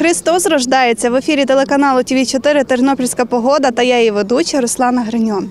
Христос рождається в ефірі телеканалу ТВ 4 Тернопільська погода та я її ведуча Руслана Гриньо.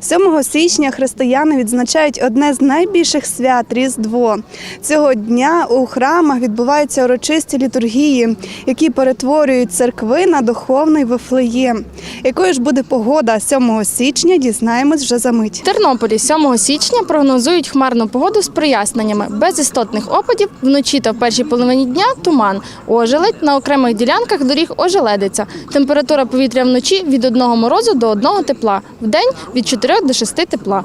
7 січня християни відзначають одне з найбільших свят Різдво. Цього дня у храмах відбуваються урочисті літургії, які перетворюють церкви на духовний вифлеєм. Якою ж буде погода 7 січня, дізнаємось вже за мить. В Тернополі 7 січня прогнозують хмарну погоду з проясненнями, без істотних опадів, вночі та в першій половині дня туман, ожеледь, на окремих ділянках доріг ожеледиться. Температура повітря вночі від 1 морозу до 1 тепла, вдень від 4 до 6 тепла.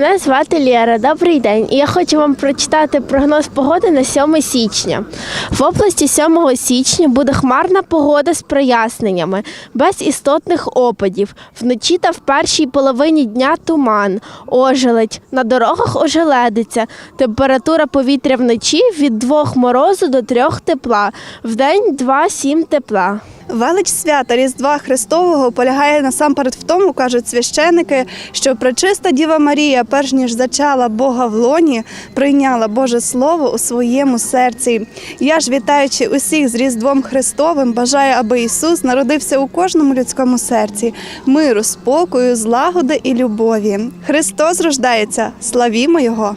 Мене звати Лєра. Добрий день. І я хочу вам прочитати прогноз погоди на 7 січня. В області 7 січня буде хмарна погода з проясненнями, без істотних опадів. Вночі та в першій половині дня туман, ожеледь. На дорогах ожеледиться. Температура повітря вночі від 2 морозу до 3 тепла, вдень 2-7 тепла. Велич свята Різдва Христового полягає насамперед в тому, кажуть священики, що пречиста Діва Марія, перш ніж зачала Бога в лоні, прийняла Боже Слово у своєму серці. Я ж, вітаючи усіх з Різдвом Христовим, бажаю, аби Ісус народився у кожному людському серці, миру, спокою, злагоди і любові. Христос рождається, славімо Його!